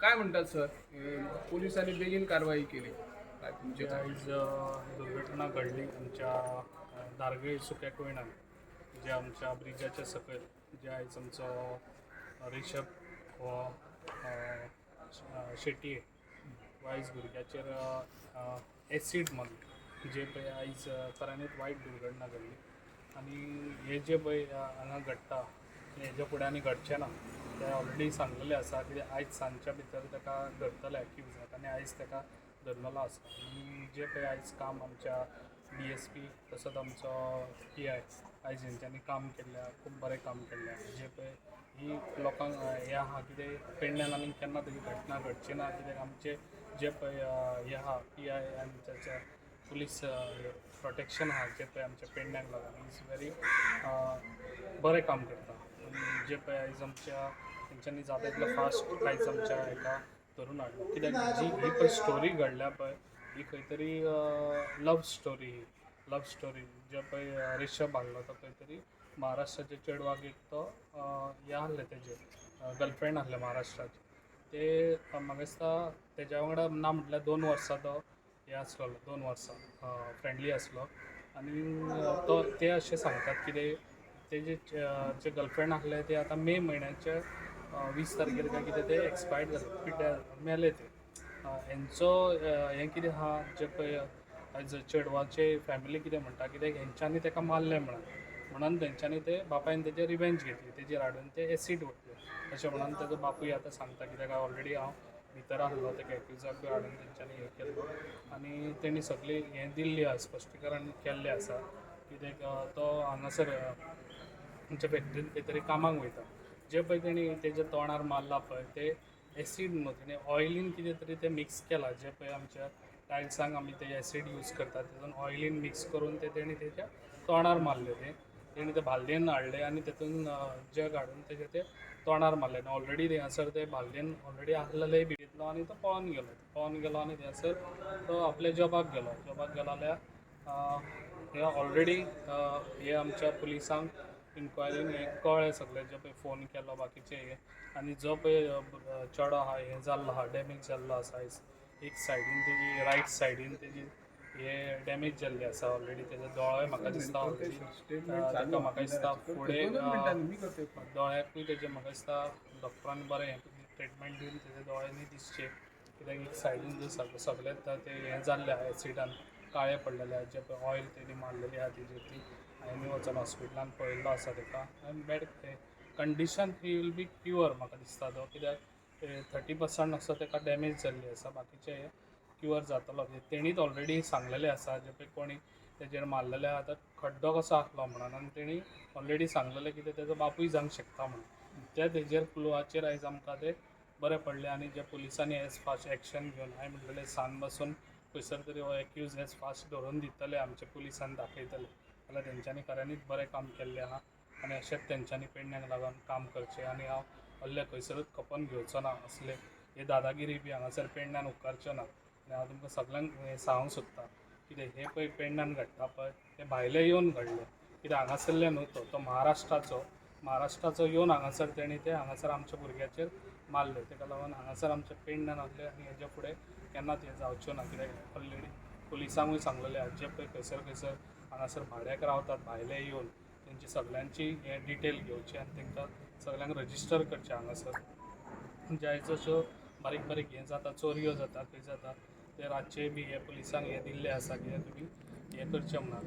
काय म्हणतात सर? अं, पोलिसांनी बेगीन कारवाई केली. काय तुमचे जे आयज अ, दुर्घटना घडली आमच्या अ, दारगळे सुक्या कोयणान जे आमच्या ब्रिजाच्या सकयल जे आयज आमचो रिशभ हो अ, श- अ, शेटये हो आयज भुरग्याचेर एसीड म्हणून जे पळय आयज अ, खऱ्यांनीच वायट दुर्घटना घडली. आनी हे जे पळय अ, हांगा घडटा हेजे फुडें आनी घडचें ना तें ऑलरेडी सांगलेलें आसा कित्याक आयज सांजच्या भितर ताका धरतले एक्युजाक आनी आयज ताका धरलेलो आसा आनी जें पळय आयज काम आमच्या डी एस पी तसोच आमचो पी आय आयज हेंच्यांनी काम केल्लें खूब बरें काम केल्लें जें पळय ही लोकांक हें आहा कितें पेडण्यान आनी केन्ना तरी घटना घडची ना कित्याक आमचे जे पळय हें आहा पी आय आनी त्याचे पुलीस प्रोटेक्शन आहा जें पळय आमच्या पेडण्याक लागून इज व्हेरी बरें काम करता जे पळय आयज आमच्या तेंच्यांनी जाता तितलो फास्ट प्राईज आमच्या हेका धरून हाडलो कित्याक जी ही पळय स्टोरी घडल्या पळय ही खंय तरी लव स्टोरी ही. लव स्टोरी जे पळय रिशभ रिशब हाडलो तो खंय तरी महाराष्ट्राचे चेडवाक एक तो हे आहले तेजे गर्लफ्रेंड आहले महाराष्ट्राचे. ते म्हाका दिसता तेज्या वांगडा ना म्हटल्यार दोन वर्सां तो हे आसलो दोन वर्सां फ्रेंडली आसलो आनी तो ते अशें सांगतात कितें तेजे जे गर्लफ्रेंड आहले ते आतां मे म्हयन्याचे वीस तारखेर काय कितें ते एक्सपायर्ड जाले पिड्ड्यार मेले ते. अ, हेंचो हें कितें आहा जे पळय आयज चेडवाचे फॅमिली कितें म्हणटा कित्याक हेंच्यांनी ताका मारलें म्हणून म्हणून तेंच्यांनी ते बापायन तेजे रिवेंज घेतली तेजेर हाडून ते एसीड ओतले. अशें म्हणून ताजो बापूय आतां सांगता कित्याक ऑलरेडी हांव भितर आसलो ताका एक्युजाक बी हाडून तेंच्यांनी हें केल्लो आनी तेणी सगळी हें दिल्ली आसा स्पश्टीकरण केल्लें आसा कित्याक तो हांगासर आमच्या फॅक्टरीन खंय तरी कामाक वयता जे पळय तेणी तेज्या तोंडार मारला पळय ते एसीड न्हू तेणें ऑयलीन कितें तरी ते मिक्स केलां. जे पळय आमच्या टायल्सांक आमी ते एसीड यूज करतात. तेतून ऑयलीन मिक्स करून ते तेणी तेच्या तोंडार मारले ते तेणी ते बालदेन हाडले आनी तेतून जग हाडून तेजे ते तोंडार मारले आनी ऑलरेडी थंयसर ते बालदेन ऑलरेडी आसलेले बी आनी तो पळोवन गेलो. पळोवन गेलो आनी थंयसर तो आपल्या जॉबाक गेलो. जॉबाक गेलो जाल्यार हे ऑलरेडी हे आमच्या पुलिसांक इन्क्वायरीन हे कळ्ळें सगळें जे पळय फोन केलो बाकीचे हे. आनी जो पळय चेडो आहा हें जाल्लो आहा डॅमेज जाल्लो आसा एक सायडीन तेजी रायट सायडीन तेजी हे डॅमेज जाल्ले आसा ऑलरेडी तेजे दोळे म्हाका दिसता ऑलरेडी ताका म्हाका दिसता फुडें दोळ्याकूय तेजे म्हाका दिसता डॉक्टरान बरें हें ट्रिटमेंट दिवन तेजे दोळे न्ही दिसचे. कित्याक एक सायडीन सगळे ते हें जाल्ले आहा एसिडान काळे पडलेले जे पळय ऑयल तेणी मारलेली आहा तेजेर ती हांवें वचोन हॉस्पिटलान पळयल्लो आसा तेका आनी बॅड कंडिशन ही वील बी क्युअर म्हाका दिसता तो कित्याक? थर्टी पर्संट असो तेका डॅमेज जाल्ली आसा बाकीचे क्युअर जातलो. तेणीच ऑलरेडी सांगलेलें आसा जे पळय कोणी तेजेर मारलेले आहा तो खड्डो कसो आसलो म्हणून. आनी तेणी ऑलरेडी सांगलेलें कितें तेजो बापूय जावंक शकता म्हणून. त्या तेजेर क्लुआचेर आयज आमकां ते बरें पडलें. आनी जे पुलिसांनी एज फास्ट एक्शन घेवन हांवें म्हटलेलें सान बसून खंयसर तरी हो एक्यूज हेज फास्ट धरून दितले आमचे पुलिसान दाखयतले जाल्यार तेंच्यांनी खऱ्यांनीच बरें काम केल्लें आहा आनी अशेंच तेंच्यांनी पेडण्याक लागून काम करचें. आनी हांव व्हडलें खंयसरूच खपोवन घेवचो ना असले हे दादागिरी बी हांगासर पेडण्यान उपकारच्यो ना. आनी हांव तुमकां सगळ्यांक हें सांगूंक सोदतां कितें हे पळय पेडण्यान घडटा पळय तें भायले येवन घडले. कित्याक हांगासरले न्हू तो तो महाराष्ट्राचो महाराष्ट्राचो येवन हांगासर तेणी ते हांगासर आमच्या भुरग्याचेर मारले. ताका लागून हांगासर आमच्या पेंड नासले आनी हेज्या फुडें केन्नाच हें जावच्यो ना कित्याक ऑलरेडी पुलिसांकूय सांगलेलें आहा जे पळय खंयसर खंयसर हांगासर भाड्याक रावतात भायले येवन तेंची सगळ्यांची हें डिटेल घेवची आनी तांकां सगल्यांक रजिस्टर करचें हांगासर जायच्यो अश्यो बारीक बारीक हें जाता चोरयो जाता खंय जाता ते रातचे बी हे पुलिसांक हे दिल्ले आसा कित्याक तुमी हें करचें म्हणून